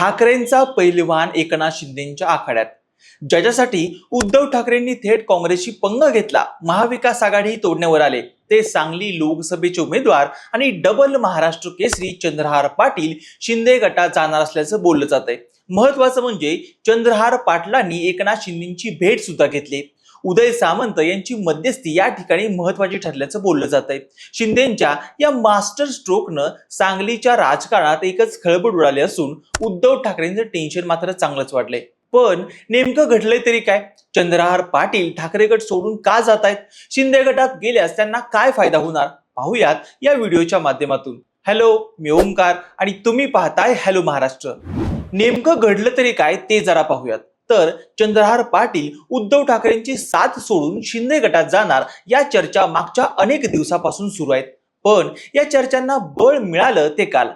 ठाकरेंचा पहिलवान एकनाथ शिंदेच्या आखाड्यात. ज्याच्यासाठी उद्धव ठाकरेंनी थेट काँग्रेसशी पंग घेतला. महाविकास आघाडी तोडण्यावर आले. ते सांगली लोकसभेचे उमेदवार आणि डबल महाराष्ट्र केसरी चंद्रहार पाटील शिंदे गटात जाणार असल्याचं बोललं जात आहे महत्वाचं म्हणजे चंद्रहार पाटलांनी एकनाथ शिंदेची भेट सुद्धा घेतली. उदय सामंत यांची मध्यस्थी या ठिकाणी महत्वाची ठरल्याचं बोललं जात आहे शिंदेच्या या मास्टर स्ट्रोकनं सांगलीच्या राजकारणात एकच खळबळ उडाली असून उद्धव ठाकरेंचं टेन्शन मात्र चांगलंच वाढलंय. पण नेमकं घडलंय तरी काय? चंद्रहार पाटील ठाकरे गट सोडून का जात आहेत शिंदे गटात गेल्यास त्यांना काय फायदा होणार? पाहूयात या व्हिडिओच्या माध्यमातून. हॅलो मी ओमकार आणि तुम्ही पाहताय हॅलो महाराष्ट्र. नेमकं घडलं तरी काय ते जरा पाहूयात. तर चंद्रहार पाटील उद्धव ठाकरेंची साथ सोडून शिंदे गटात जाणार या चर्चा मागच्या अनेक दिवसापासून सुरू आहेत. पण या चर्चांना बळ मिळालं ते काल.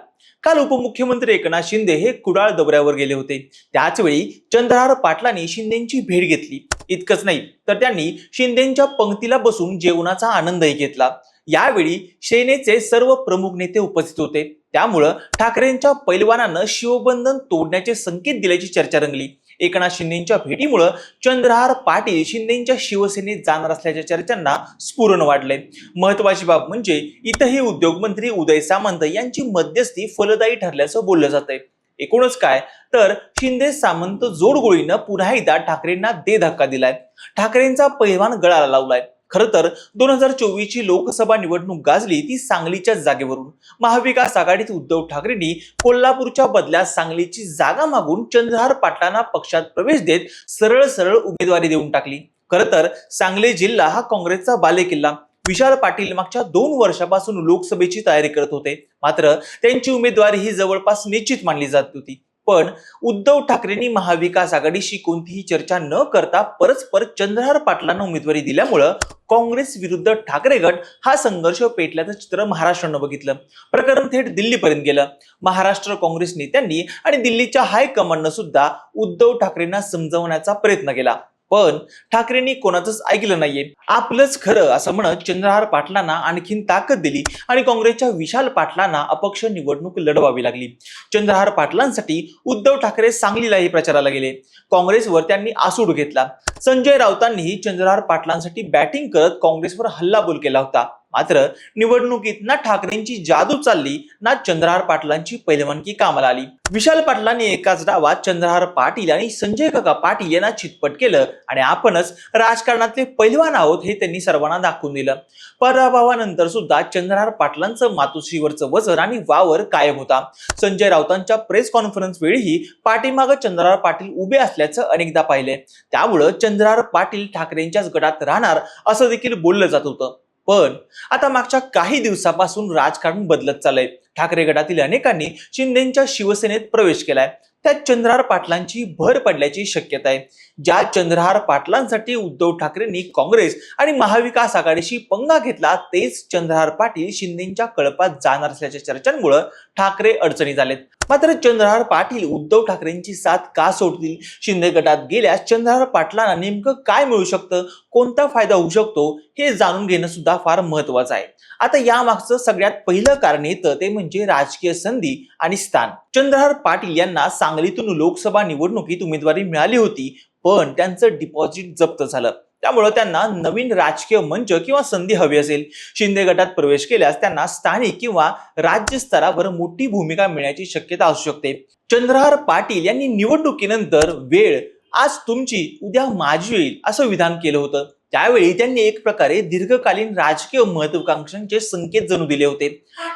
काल उपमुख्यमंत्री एकनाथ शिंदे हे कुडाळ दौऱ्यावर गेले होते. त्याचवेळी चंद्रहार पाटलांनी शिंदेची भेट घेतली. इतकंच नाही तर त्यांनी शिंदेच्या पंक्तीला बसून जेवणाचा आनंदही घेतला. यावेळी सेनेचे सर्व प्रमुख नेते उपस्थित होते. त्यामुळं ठाकरेंच्या पैलवानानं शिवबंधन तोडण्याचे संकेत दिल्याची चर्चा रंगली. एकनाथ शिंदेच्या भेटीमुळं चंद्रहार पाटील शिंदेच्या शिवसेनेत जाणार असल्याच्या चर्चांना स्फुरण वाढले महत्वाची बाब म्हणजे इथंही उद्योगमंत्री उदय सामंत यांची मध्यस्थी फलदायी ठरल्याचं बोललं जात आहे एकूणच काय? तर शिंदे सामंत जोडगोळीनं पुन्हा एकदा ठाकरेंना दे धक्का दिलाय. ठाकरेंचा पैलवान गळाला लावलाय. खरं तर दोन हजार चोवीस ची लोकसभा निवडणूक गाजली ती सांगलीच्या जागेवरून. महाविकास आघाडीत उद्धव ठाकरेंनी कोल्हापूरच्या बदल्यात सांगलीची जागा मागून चंद्रहार पाटलांना पक्षात प्रवेश देत सरळ सरळ उमेदवारी देऊन टाकली. खरं तर सांगली जिल्हा हा काँग्रेसचा बालेकिल्ला. विशाल पाटील मागच्या दोन वर्षापासून लोकसभेची तयारी करत होते. मात्र त्यांची उमेदवारी ही जवळपास निश्चित मानली जात होती. पण उद्धव ठाकरेंनी महाविकास आघाडीशी कोणतीही चर्चा न करता परस्पर चंद्रहार पाटलांना उमेदवारी दिल्यामुळं काँग्रेस विरुद्ध ठाकरे गट हा संघर्ष पेटल्याचं चित्र महाराष्ट्रानं बघितलं. प्रकरण थेट दिल्लीपर्यंत गेलं. महाराष्ट्र काँग्रेस नेत्यांनी आणि दिल्लीच्या हायकमांडनं सुद्धा उद्धव ठाकरेंना समजवण्याचा प्रयत्न केला. पण ठाकरेंनी कोणाचंच ऐकलं नाहीये. आपलंच खरं असं म्हणत चंद्रहार पाटलांना आणखीन ताकद दिली आणि काँग्रेसच्या विशाल पाटलांना अपक्ष निवडणूक लढवावी लागली. चंद्रहार पाटलांसाठी उद्धव ठाकरे सांगलीलाही प्रचाराला गेले. काँग्रेसवर त्यांनी आसूड घेतला. संजय राऊतांनीही चंद्रहार पाटलांसाठी बॅटिंग करत काँग्रेसवर हल्लाबोल केला होता. मात्र निवडणुकीत ना ठाकरेंची जादू चालली ना चंद्रहार पाटलांची पैलवानकी कामाला आली. विशाल पाटलांनी एकाच डावात चंद्रहार पाटील आणि संजय काका पाटील यांना चितपट केलं आणि आपणच राजकारणातले पैलवान आहोत हे त्यांनी सर्वांना दाखवून दिलं. पराभवानंतर सुद्धा चंद्रहार पाटलांचं मातोश्रीवरचं वजन आणि वावर कायम होता. संजय राऊतांच्या प्रेस कॉन्फरन्स वेळीही पाठीमागं चंद्रहार पाटील उभे असल्याचं अनेकदा पाहिले त्यामुळं चंद्रहार पाटील ठाकरेंच्याच गटात राहणार असं देखील बोललं जात होतं. पण आता मागच्या काही दिवसापासून राजकारण बदलत चाललंय. ठाकरे गटातील अनेकांनी शिंदेच्या शिवसेनेत प्रवेश केलाय. त्यात चंद्रहार पाटलांची भर पडल्याची शक्यता आहे. ज्या चंद्रहार पाटलांसाठी उद्धव ठाकरेंनी काँग्रेस आणि महाविकास आघाडीशी पंगा घेतला तेच चंद्रहार पाटील शिंदेच्या कळपात जाणार असल्याच्या चर्चांमुळे ठाकरे अडचणी झालेत मात्र चंद्रहार पाटील उद्धव ठाकरेंची साथ का सोडतील? शिंदे गटात गेल्यास चंद्रहार पाटलांना नेमकं काय मिळू शकतं? कोणता फायदा होऊ शकतो? हे जाणून घेणं सुद्धा फार महत्वाचं आहे. आता यामागचं सगळ्यात पहिलं कारण येतं ते म्हणजे राजकीय संधी आणि स्थान. चंद्रहार पाटील यांना सांगलीतून लोकसभा निवडणुकीत उमेदवारी मिळाली होती पण त्यांचं डिपॉझिट जप्त झालं. त्यामुळं त्यांना नवीन राजकीय मंच किंवा संधी हवी असेल. शिंदे गटात प्रवेश केल्यास त्यांना स्थानिक किंवा राज्य स्तरावर मोठी भूमिका मिळण्याची शक्यता असू शकते. चंद्रहार पाटील यांनी निवडणुकीनंतर वेळ आज तुमची उद्या माझी येईल असं विधान केलं होतं. त्यावेळी त्यांनी एक प्रकारे दीर्घकालीन राजकीय महत्वाकांक्षांचे संकेत जणू दिले होते.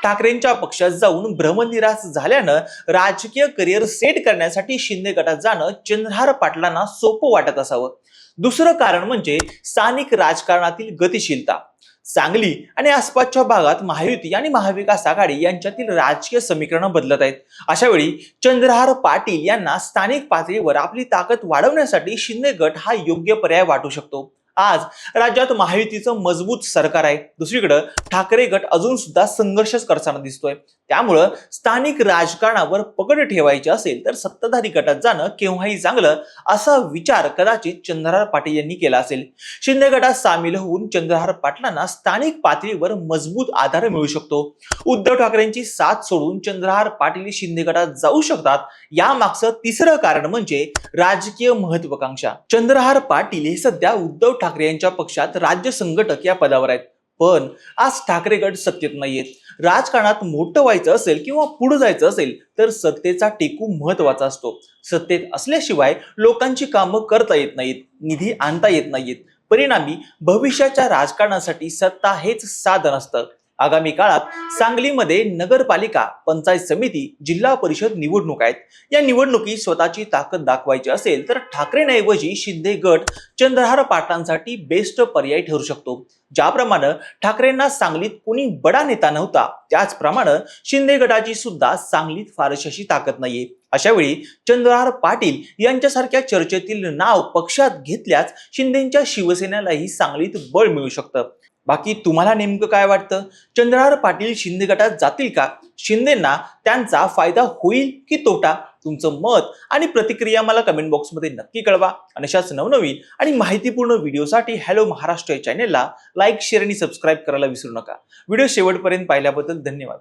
ठाकरेंच्या पक्षात जाऊन भ्रमनिरास झाल्यानं राजकीय करिअर सेट करण्यासाठी शिंदे गटात जाणं चंद्रहार पाटलांना सोपं वाटत असावं. दुसरं कारण म्हणजे स्थानिक राजकारणातील गतिशीलता. सांगली आणि आसपासच्या भागात महायुती आणि महाविकास आघाडी यांच्यातील राजकीय समीकरणं बदलत आहेत. अशा वेळी चंद्रहार पाटील यांना स्थानिक पातळीवर आपली ताकद वाढवण्यासाठी शिंदे गट हा योग्य पर्याय वाटू शकतो. आज राज्यात महायुतीचं मजबूत सरकार आहे. दुसरीकडे ठाकरे गट अजून सुद्धा संघर्षच करताना दिसतोय. त्यामुळं स्थानिक राजकारणावर पकड ठेवायची असेल तर सत्ताधारी गटात जाणं केव्हाही चांगलं असा विचार कदाचित चंद्रहार पाटील यांनी केला असेल. शिंदे गटात सामील होऊन चंद्रहार पाटलांना स्थानिक पातळीवर मजबूत आधार मिळू शकतो. उद्धव ठाकरेंची साथ सोडून चंद्रहार पाटील शिंदे गटात जाऊ शकतात यामागचं तिसरं कारण म्हणजे राजकीय महत्वाकांक्षा. चंद्रहार पाटील हे सध्या उद्धव ठाकरे ठाकरे यांच्या पक्षात राज्य संघटक या पदावर आहेत. पण आज ठाकरे गट सत्तेत नाहीयेत. राजकारणात मोठं व्हायचं असेल किंवा पुढे जायचं असेल तर सत्तेचा टेकू महत्त्वाचा असतो. सत्तेत असल्याशिवाय लोकांची कामं करता येत नाहीत निधी आणता येत नाहीत परिणामी भविष्याच्या राजकारणासाठी सत्ता हेच साधन असतं. आगामी काळात सांगलीमध्ये नगरपालिका पंचायत समिती जिल्हा परिषद निवडणूक आहेत. या निवडणुकीत स्वतःची ताकद दाखवायची असेल तर ठाकरेंऐवजी शिंदे गट चंद्रहार पाटलांसाठी बेस्ट पर्याय ठरू शकतो. ज्याप्रमाणे ठाकरेंना सांगलीत कोणी बडा नेता नव्हता त्याचप्रमाणे शिंदे गटाची सुद्धा सांगलीत फारशी अशी ताकद नाहीये. अशा वेळी चंद्रहार पाटील यांच्यासारख्या चर्चेतील नाव पक्षात घेतल्यास शिंदेच्या शिवसेनेलाही सांगलीत बळ मिळू शकतं. बाकी तुम्हाला नेमकं काय वाटतं? चंद्रहार पाटील शिंदे गटात जातील का? शिंदेना त्यांचा फायदा होईल की तोटा? तुमचं मत आणि प्रतिक्रिया मला कमेंट बॉक्समध्ये नक्की कळवा. आणि अशाच नवनवीन आणि माहितीपूर्ण व्हिडिओसाठी हॅलो महाराष्ट्र या चॅनेलला लाईक शेअर आणि सबस्क्राईब करायला विसरू नका. व्हिडिओ शेवटपर्यंत पाहिल्याबद्दल धन्यवाद.